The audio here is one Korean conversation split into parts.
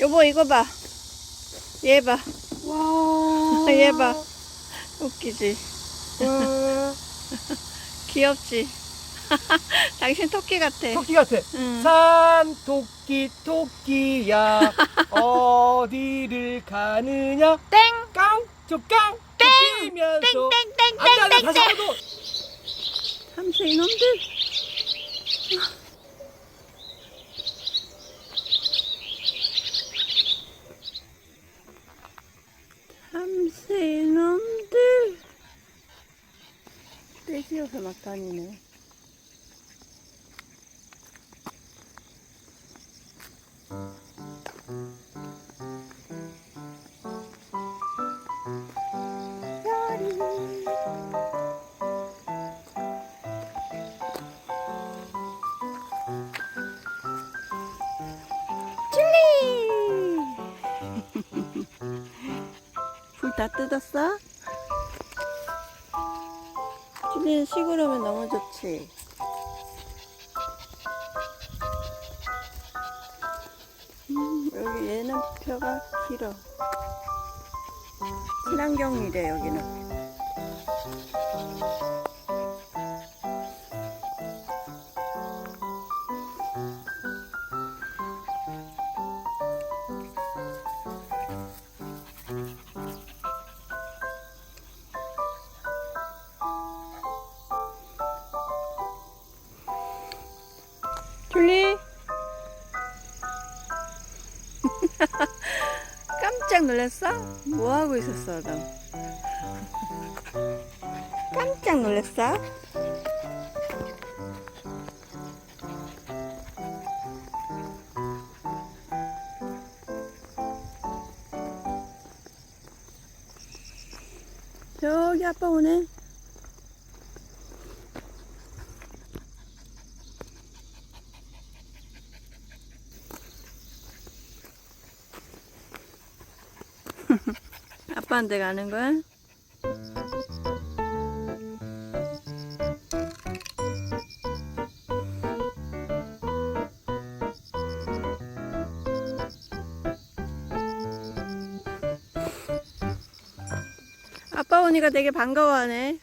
여보 이거 봐. 얘 봐. 와. 얘 봐. 웃기지. 와. 귀엽지. 당신 토끼 같아. 토끼 같아. 응. 산 토끼 토끼야 어디를 가느냐 땡. 깡 쪽깡 뛰면서 안돼 안돼 다시 한번 삼세 이놈들. 삼세 이놈들. 떼지어서 막 다니네. 다 뜯었어? 칠리는 시골 오면 너무 좋지. 음, 여기 얘는 뼈가 길어. 친환경이래, 여기는. 깜짝 놀랐어? 뭐 하고 있었어, 너? 깜짝 놀랐어? 저기 아빠 오네. 아빠한테 가는 거야? 아빠 오니까 되게 반가워하네.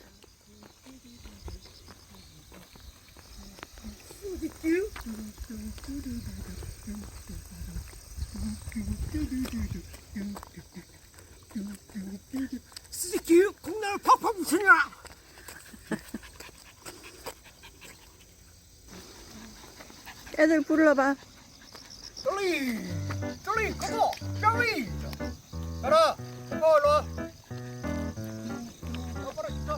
스키 콩나물 팍팍 부수냐 애들 불러봐. 쫄리 쫄리 고고 쫄리. 가라 고고 일로 와. 아빠랑 집죠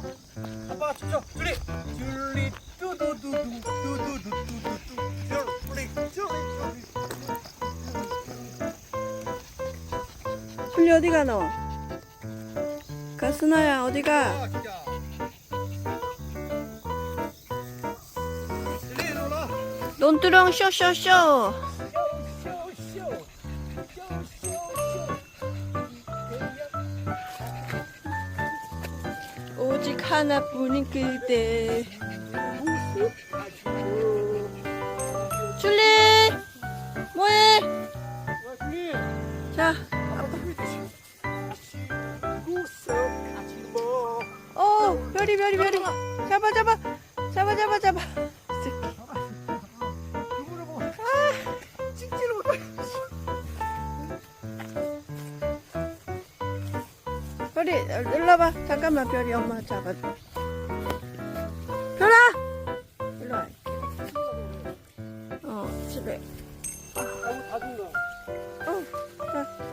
아빠 집죠 쫄리. 쫄리 뚜두두두 뚜두두두두두. 쫄리 쫄리 쫄리 어디 가 너? 가스나야 어디 가? 논두렁 쇼쇼쇼. 오직 하나뿐인 그대. 줄리 뭐해? 자, 어 별이 별이 별이 잡아 잡아 잡아 잡아 잡아. 일로 와봐. 잠깐만 별이 엄마 잡아. 별아 일로 와. 어 집에. 어, 자.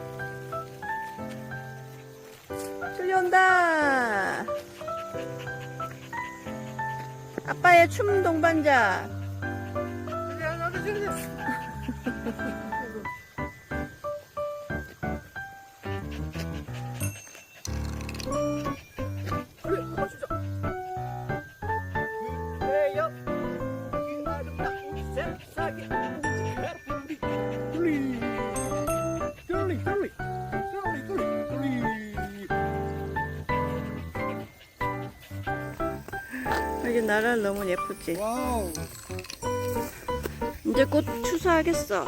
온다. 아빠의 춤 동반자. 여기 나라 너무 예쁘지? 와우. 이제 곧 추수하겠어.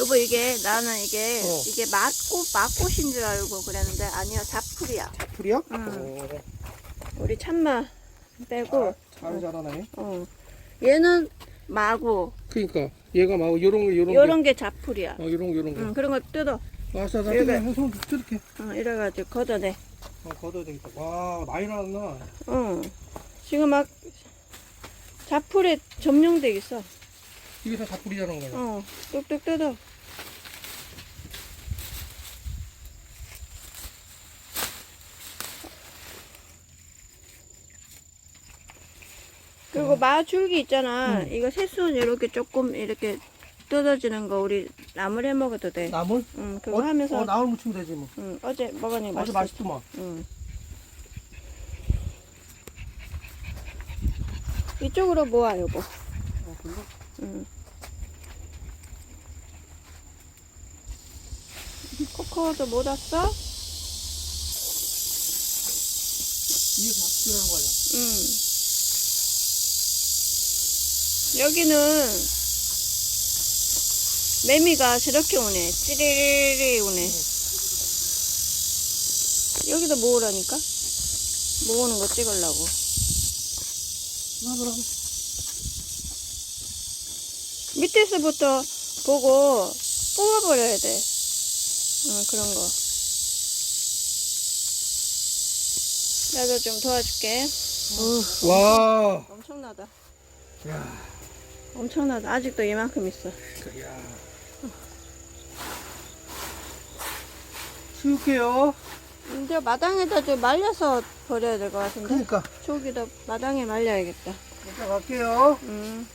여보 이게 나는 이게 어. 이게 맛꽃 맛꽃인 줄 알고 그랬는데 아니야 잡풀이야. 풀이야? 응. 우리 참마 빼고 잘 자라네. 어 얘는 마고 그러니까 얘가 막 요런 거 요런 요런 게 잡풀이야. 거. 어 요런 거 요런 거. 응 그런 거 뜯어. 와서 나. 그냥 손 저렇게. 어, 이래가지고 걷어내. 어 걷어야 되겠다. 와 많이 나왔나? 어 지금 막 잡풀에 점령돼 있어. 이게 다 자란 거야. 어 뚝뚝 뜯어. 그리고 마줄기 있잖아. 응. 이거 새순 이렇게 조금 이렇게 뜯어지는 거 우리 나물 해 먹어도 돼. 나물? 응, 그거 어, 하면서 어 나물 무치면 되지 뭐. 응, 어제 먹으니 맛있어. 맛있더만. 응. 이쪽으로 모아 여보. 어 그래? 응. 코코도 못 왔어? 이게 잡풀이라는 거 아니야? 응. 여기는 매미가 저렇게 오네. 찌리리리 오네. 여기도 모으라니까? 모으는 거 찍으려고. 밑에서부터 보고 뽑아버려야 돼. 어, 그런 거. 나도 좀 도와줄게. 와. 엄청나다. 야. 엄청나다. 아직도 이만큼 있어. 야. 치울게요. 이제 마당에다 좀 말려서 버려야 될 것 같은데? 그러니까. 저기다 마당에 말려야겠다. 이따 갈게요. 음.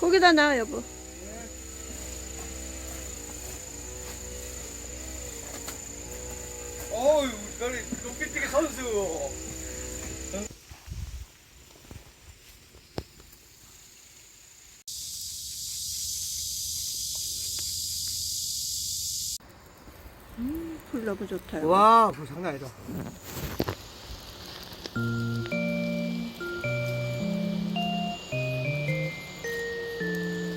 거기다 놔, 여보. 어유, 우리 높이뛰기 선수. 불 너무 좋다. 와, 불 장난 아니다.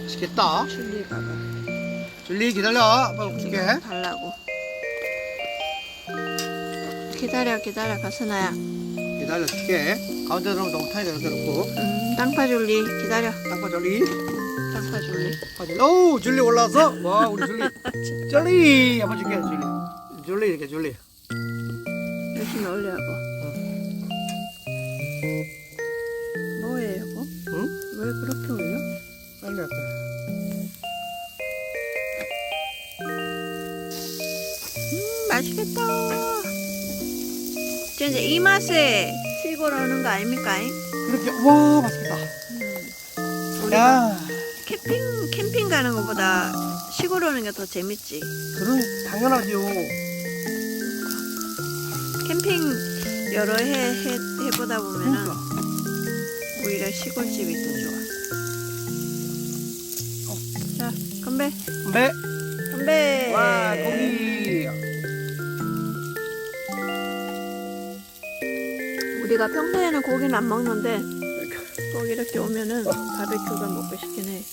맛있겠다. 줄리 봐봐. 줄리 기다려. 아빠 줄게. 달라고. 기다려, 기다려, 가스나야. 기다려 줄게. 가운데 들어오면 너무 타니까 이렇게 놓고. 음, 땅파 줄리, 기다려. 땅파 줄리. 땅파 줄리. 오, 줄리 올라왔어. 와, 우리 줄리. 줄리. 아빠 줄게, 줄리. 줄리 이렇게 줄리. 열심히 올려, 여보. 뭐해, 여보? 응? 왜 그렇게 올려? 빨리 할게. 음, 맛있겠다. 진짜 이 맛에 시골 오는 거 아닙니까? 그렇게 와 맛있겠다. 우리 야, 캠핑 캠핑 가는 것보다 시골 오는 게 더 재밌지. 그런 당연하지요. 캠핑 여러 해, 해 해보다 보면은 그러니까. 오히려 시골집이 더 좋아. 자, 건배, 네. 건배. 와 고기. 우리가 평소에는 고기는 안 먹는데 꼭 이렇게 오면은 바베큐가 먹고 싶긴 해.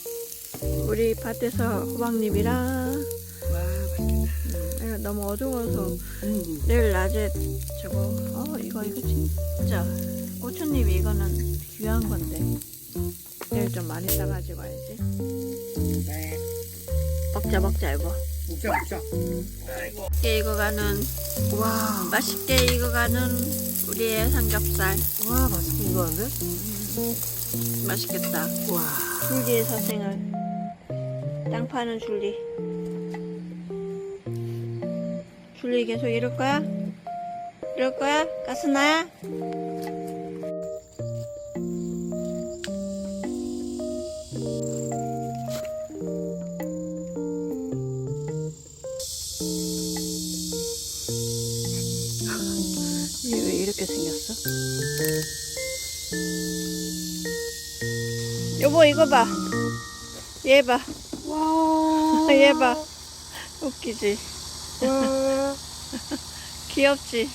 우리 밭에서 호박잎이랑 와 맛있겠다. 음, 너무 어두워서 음. 내일 낮에 저거 어 이거 이거 진짜 고추잎이 이거는 귀한 건데 내일 좀 많이 따가지고 와야지. 네. 먹자 먹자 이거. 먹자 먹자. 맛있게 익어가는 와. 맛있게 익어가는 우리의 삼겹살 와 맛있게 익었는데? 맛있겠다. 와. 줄리의 사생활 땅 파는 줄리 줄리 계속 이럴 거야? 이럴 거야? 가스나야? 얘왜 이렇게 생겼어? 여보 이거 봐. 얘 봐. 와. 얘 봐. 웃기지. 와. 귀엽지.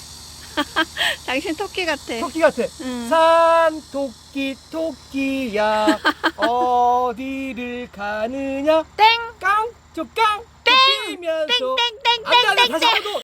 당신 토끼 같아. 토끼 같아. 응. 산 토끼 토끼야 어디를 가느냐 땡! 깡! 저깡! 땡! 뛰면서 땡땡 땡 땡 땡